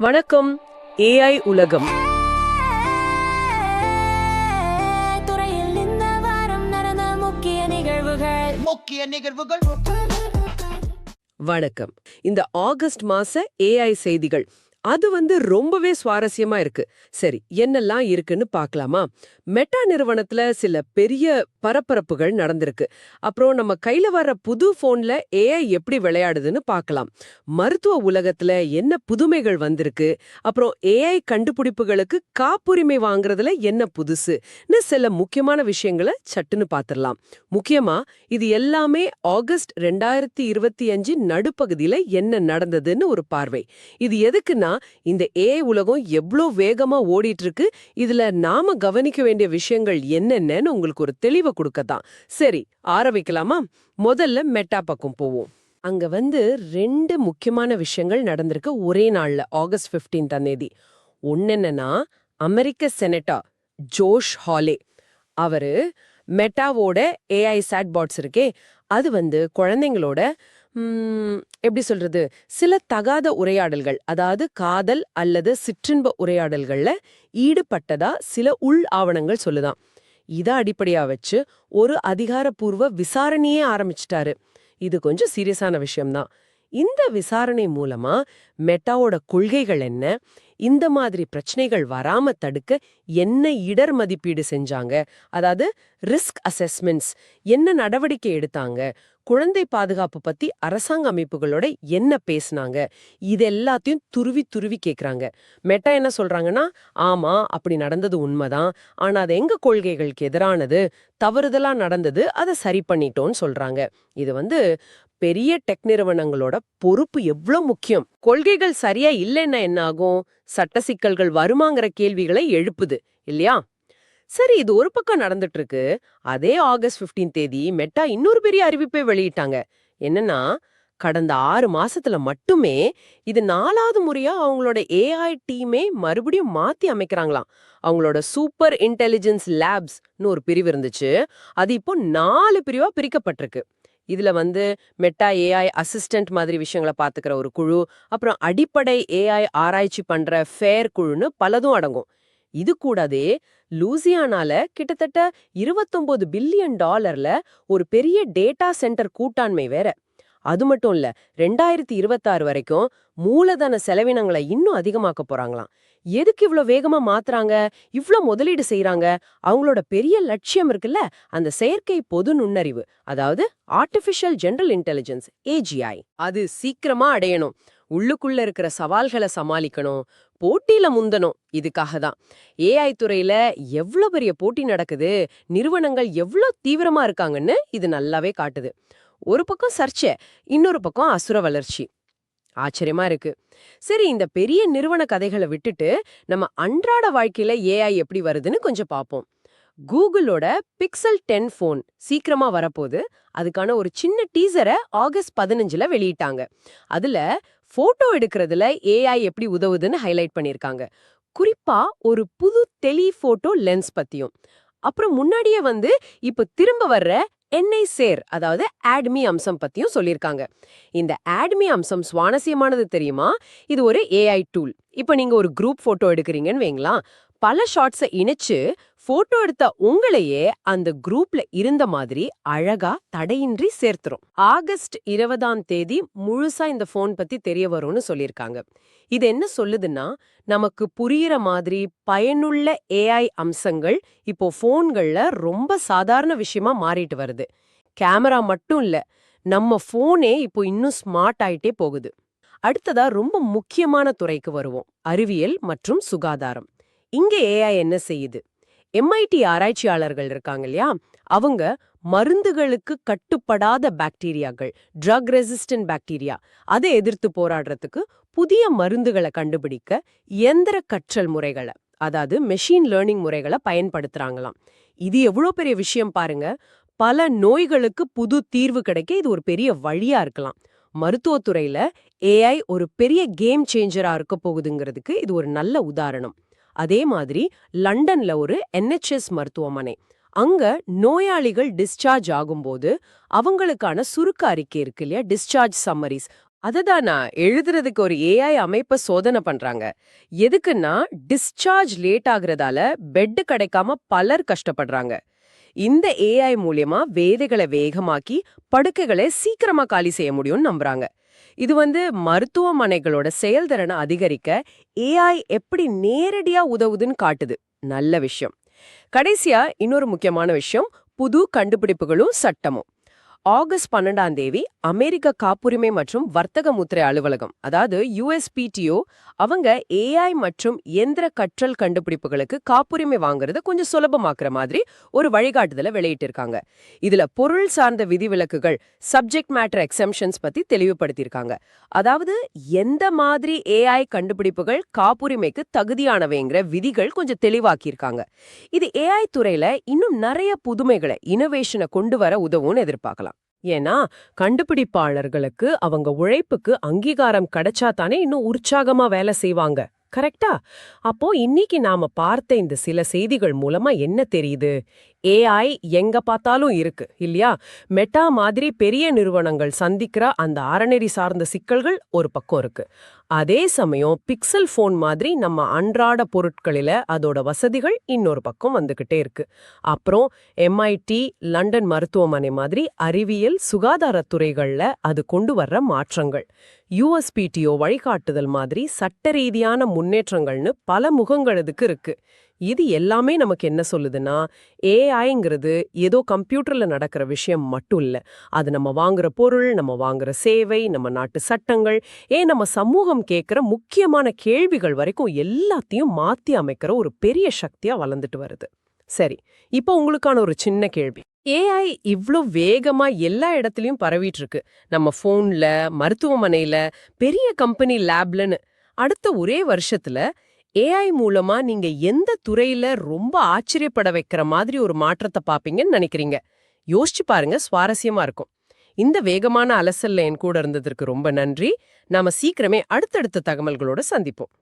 வணக்கம் ஏஐ உலகம். துறையில் இந்த வாரம் நடந்த முக்கிய நிகழ்வுகள். முக்கிய நிகழ்வுகள். வணக்கம். இந்த ஆகஸ்ட் மாச ஏஐ செய்திகள். அது வந்து ரொம்பவே சுவாரஸ்யமா இருக்கு. சரி என்னெல்லாம் இருக்குன்னு பார்க்கலாமா மெட்டா நிறுவனத்துல சில பெரிய பரபரப்புகள் நடந்திருக்கு. அப்புறம் நம்ம கையில வர்ற புது போன்ல ஏஐ எப்படி விளையாடுதுன்னு பார்க்கலாம் மருத்துவ உலகத்துல என்ன புதுமைகள் வந்திருக்கு? அப்புறம் ஏஐ கண்டுபிடிப்புகளுக்கு காப்புரிமை வாங்குறதுல என்ன புதுசுன்னு சில முக்கியமான விஷயங்களை சட்டுன்னு பார்த்திடலாம் முக்கியமா இது எல்லாமே ஆகஸ்ட் ரெண்டாயிரத்தி இருபத்தி அஞ்சு நடுப்பகுதியில என்ன நடந்ததுன்னு ஒரு பார்வை. இது எதுக்குன்னா இந்த ஏஐ உலகம் எவ்ளோ வேகமா ஓடிட்டு இருக்கு இதுல நாம கவனிக்க வேண்டிய விஷயங்கள் என்னென்னு உங்களுக்கு ஒரு தெளிவை கொடுக்க தான் சரி ஆரம்பிக்கலாமா? முதல்ல மெட்டா பக்கம் போவோம். அங்க வந்து ரெண்டு முக்கியமான விஷயங்கள் நடந்திருக்கு ஒரே நாள்ல ஆகஸ்ட் 15 தேதி. ஒன்னென்னன்னா அமெரிக்க செனட்டா ஜோஷ் ஹாலே. அவரு மெட்டாவோட ஏஐ சாட்பாட்ஸ் இருக்கே அது வந்து குழந்தைங்களோட எப்படி சொல்றது? சில தகாத உரையாடல்கள் அதாவது காதல் அல்லது சிற்றின்ப உரையாடல்கள்ல ஈடுபட்டதா சில உள் ஆவணங்கள் சொல்லுதான். இத அடிப்படையா வச்சு ஒரு அதிகாரப்பூர்வ விசாரணையே ஆரம்பிச்சிட்டாரு. இது கொஞ்சம் சீரியஸான விஷயம்தான். இந்த விசாரணை மூலமா மெட்டாவோட கொள்கைகள் என்ன? இந்த மாதிரி பிரச்சனைகள் வராம தடுக்க என்ன இடர் மதிப்பீடு செஞ்சாங்க? அதாவது ரிஸ்க் அசஸ்மெண்ட்ஸ் என்ன நடவடிக்கை எடுத்தாங்க? குழந்தை பாதுகாப்பு பத்தி அரசாங்க அமைப்புகளோட என்ன பேசுனாங்க? இது எல்லாத்தையும் துருவி துருவி கேக்குறாங்க. மெட்டா என்ன சொல்றாங்கன்னா ஆமா அப்படி நடந்தது உண்மைதான். ஆனா அது எங்க கொள்கைகளுக்கு எதிரானது? தவறுதலா நடந்தது அதை சரி பண்ணிட்டோம்னு சொல்றாங்க. இது வந்து பெரிய டெக் நிறுவனங்களோட பொறுப்பு எவ்வளோ முக்கியம்? கொள்கைகள் சரியா இல்லைன்னா என்ன ஆகும்? சட்ட சிக்கல்கள் வருமாங்கிற கேள்விகளை எழுப்புது இல்லையா? சரி இது ஒரு பக்கம் நடந்துட்டு இருக்கு அதே ஆகஸ்ட் 15 தேதி மெட்டா இன்னொரு பெரிய அறிவிப்பை வெளியிட்டாங்க. என்னன்னா கடந்த ஆறு மாசத்துல மட்டுமே இது நாலாவது முறையா அவங்களோட ஏஐ டீமே மறுபடியும் மாத்தி அமைக்கிறாங்களாம். அவங்களோட சூப்பர் இன்டெலிஜென்ஸ் லேப்ஸ்னு ஒரு பிரிவு இருந்துச்சு. அது இப்போ நாலு பிரிவா பிரிக்கப்பட்டிருக்கு. இதுல வந்து மெட்டா ஏஐ அசிஸ்டன்ட் மாதிரி விஷயங்களை பாத்துக்கிற ஒரு குழு அப்புறம் அடிப்படை ஏஐ ஆராய்ச்சி பண்ற ஃபேர் குழுன்னு பலதும் அடங்கும். இது கூடவே லூசியானால கிட்டத்தட்ட 29 பில்லியன் டாலர்ல ஒரு பெரிய டேட்டா சென்டர் கூட்டாண்மை வேற. அது மட்டும் இல்ல ரெண்டாயிரத்தி இருபத்தாறு வரைக்கும் மூலதன செலவினங்களை இன்னும் அதிகமாக்க போறாங்களாம். எதுக்கு இவ்வளவு வேகமா மாத்துறாங்க? இவ்ளோ முதலீடு செய்யறாங்க அவங்களோட பெரிய லட்சியம் இருக்குல்ல அந்த செயற்கை பொது நுண்ணறிவு அதாவது ஆர்டிஃபிஷியல் ஜெனரல் இன்டெலிஜென்ஸ் ஏஜிஐ அது சீக்கிரமா அடையணும். உள்ளுக்குள்ள இருக்கிற சவால்களை சமாளிக்கணும் போட்டியில முந்தணும். இதுக்காக தான் ஏஐ துறையில எவ்ளோ பெரிய போட்டி நடக்குது நிறுவனங்கள் எவ்ளோ தீவிரமா இருக்காங்கன்னு இது நல்லாவே காட்டுது. ஒரு பக்கம் சர்ச்சை இன்னொரு பக்கம் அசுர வளர்ச்சி. ஆச்சரியமா இருக்கு. சரி இந்த பெரிய நிறுவன கதைகளை விட்டுட்டு நம்ம அன்றாட வாழ்க்கையில ஏஐ எப்படி வருதுன்னு கொஞ்சம் பார்ப்போம் கூகுளோட பிக்சல் டென் ஃபோன் சீக்கிரமா வரப்போகுது. அதுக்கான ஒரு சின்ன டீசரை ஆகஸ்ட் பதினஞ்சுல வெளியிட்டாங்க. அதுல போட்டோ எடுக்கிறதுல ஏஐ எப்படி உதவுதுன்னு ஹைலைட் பண்ணிருக்காங்க. குறிப்பா ஒரு புது டெலி போட்டோ லென்ஸ் பத்தியும். அப்புறம் முன்னாடியே வந்து இப்ப திரும்ப வர்ற என்னை சேர் அதாவது ஆட்மி அம்சம் பத்தியும் சொல்லியிருக்காங்க இந்த ஆட்மி அம்சம் சுவாரஸ்யமானது தெரியுமா? இது ஒரு ஏஐ டூல் இப்போ நீங்க ஒரு குரூப் போட்டோ எடுக்கிறீங்கன்னு வைங்களா பல ஷார்ட்ஸை இணைச்சு போட்டோ எடுத்த உங்களையே அந்த குரூப்ல இருந்த மாதிரி அழகா தடையின்றி சேர்த்துரும். ஆகஸ்ட் இருபதாம் தேதி முழுசா இந்த ஃபோன் பத்தி தெரிய வரும்னு சொல்லியிருக்காங்க. இது என்ன சொல்லுதுன்னா நமக்கு புரியிற மாதிரி பயனுள்ள ஏஐ அம்சங்கள் இப்போ போன்கள்ல ரொம்ப சாதாரண விஷயமா மாறிட்டு வருது. கேமரா மட்டும் இல்ல நம்ம போனே இப்போ இன்னும் ஸ்மார்ட் ஆயிட்டே போகுது. அடுத்ததா ரொம்ப முக்கியமான துறைக்கு வருவோம். அறிவியல் மற்றும் சுகாதாரம். இங்க ஏஐ என்ன செய்யுது? எம்ஐடி ஆராய்ச்சியாளர்கள் இருக்காங்க இல்லையா? அவங்க மருந்துகளுக்கு கட்டுப்படாத பாக்டீரியாக்கள் ட்ரக் ரெசிஸ்டன்ட் பாக்டீரியா அதை எதிர்த்து போராடுறதுக்கு புதிய மருந்துகளை கண்டுபிடிக்க இயந்திர கற்றல் முறைகளை அதாவது மெஷின் லேர்னிங் முறைகளை பயன்படுத்துறாங்களாம். இது எவ்வளோ பெரிய விஷயம் பாருங்க. பல நோய்களுக்கு புது தீர்வு கிடைக்க இது ஒரு பெரிய வழியா இருக்கலாம். மருத்துவத்துறையில ஏஐ ஒரு பெரிய கேம் சேஞ்சரா இருக்க போகுதுங்கிறதுக்கு இது ஒரு நல்ல உதாரணம். அதே மாதிரி லண்டன்ல ஒரு என்ஹெச்எஸ் மருத்துவமனை. அங்க நோயாளிகள் டிஸ்சார்ஜ் ஆகும்போது அவங்களுக்கான சுருக்க அறிக்கை இருக்கு இல்லையா? டிஸ்சார்ஜ் சம்மரிஸ் அதுதான் நான் எழுதுறதுக்கு ஒரு ஏஐ அமைப்ப சோதனை பண்றாங்க. எதுக்குன்னா டிஸ்சார்ஜ் லேட் ஆகுறதால பெட் கிடைக்காம பலர் கஷ்டப்படுறாங்க. இந்த ஏஐ மூலியமா வேதைகளை வேகமாக்கி படுக்கைகளை சீக்கிரமா காலி செய்ய முடியும்னு நம்புறாங்க. இது வந்து மருத்துவமனைகளோட செயல்திறனை அதிகரிக்க ஏஐ எப்படி நேரடியா உதவுதுன்னு காட்டுது. நல்ல விஷயம். கடைசியா இன்னொரு முக்கியமான விஷயம் புது கண்டுபிடிப்புகளும் சட்டமும். ஆகஸ்ட் பன்னெண்டாம் தேதி அமெரிக்க காப்புரிமை மற்றும் வர்த்தக முத்திரை அலுவலகம் அதாவது யூஎஸ்பிடிஓ அவங்க ஏஐ மற்றும் எந்திர கற்றல் கண்டுபிடிப்புகளுக்கு காப்புரிமை வாங்குறத கொஞ்சம் சுலபமாக்குற மாதிரி ஒரு வழிகாட்டுதலை வெளியிட்டிருக்காங்க. இதுல பொருள் சார்ந்த விதிவிலக்குகள் சப்ஜெக்ட் மேட்டர் எக்ஸம்ஷன்ஸ் பத்தி தெளிவுபடுத்தியிருக்காங்க. அதாவது எந்த மாதிரி ஏஐ கண்டுபிடிப்புகள் காப்புரிமைக்கு தகுதியானவைங்கிற விதிகள் கொஞ்சம் தெளிவாக்கியிருக்காங்க. இது ஏஐ துறையில இன்னும் நிறைய புதுமைகளை இனோவேஷனை கொண்டு வர உதவும்னு எதிர்பார்க்கலாம். ஏன்னா கண்டுபிடிப்பாளர்களுக்கு அவங்க உழைப்புக்கு அங்கீகாரம் கிடைச்சா தானே இன்னும் உற்சாகமா வேலை செய்வாங்க. கரெக்டா? அப்போ இன்னைக்கு நாம பார்த்த இந்த சில செய்திகள் மூலமா என்ன தெரியுது? ஏஐ எங்க பார்த்தாலும் இருக்கு இல்லையா? மெட்டா மாதிரி பெரிய நிறுவனங்கள் சந்திக்கிற அந்த அறநெறி சார்ந்த சிக்கல்கள் ஒரு பக்கம் இருக்கு. அதே சமயம் பிக்சல் ஃபோன் மாதிரி நம்ம அன்றாட பொருட்களில அதோட வசதிகள் இன்னொரு பக்கம் வந்துகிட்டே இருக்கு. அப்புறம் எம்ஐடி லண்டன் மருத்துவமனை மாதிரி அறிவியல் சுகாதாரத் துறைகள்ல அது கொண்டு வர்ற மாற்றங்கள். யூஎஸ்பிடிஓ வழிகாட்டுதல் மாதிரி சட்ட ரீதியான முன்னேற்றங்கள்னு பல முகங்கள் இதுக்கு இருக்கு. இது எல்லாமே நமக்கு என்ன சொல்லுதுன்னா ஏஐங்கிறது ஏதோ கம்ப்யூட்டர்ல நடக்கிற விஷயம் மட்டும் இல்ல. அது நம்ம வாங்குற பொருள் நம்ம வாங்குற சேவை நம்ம நாட்டு சட்டங்கள் ஏன் நம்ம சமூகம் கேட்குற முக்கியமான கேள்விகள் வரைக்கும் எல்லாத்தையும் மாத்தி அமைக்கிற ஒரு பெரிய சக்தியா வளர்ந்துட்டு வருது. சரி இப்போ உங்களுக்கான ஒரு சின்ன கேள்வி. ஏஐ இவ்ளோ வேகமா எல்லா இடத்துலயும் பரவிட்டு இருக்கு நம்ம போன்ல மருத்துவமனையில் பெரிய கம்பெனி லேப்லன்னு அடுத்த ஒரே வருஷத்துல ஏஐ மூலமா நீங்க எந்த துறையில ரொம்ப ஆச்சரியப்பட வைக்கிற மாதிரி ஒரு மாற்றத்தை பாப்பீங்கன்னு நினைக்கிறீங்க. யோசிச்சு பாருங்க சுவாரஸ்யமா இருக்கும். இந்த வேகமான அலசல்ல என் கூட இருந்ததற்கு ரொம்ப நன்றி. நாம சீக்கிரமே அடுத்தடுத்த தகவல்களோட சந்திப்போம்.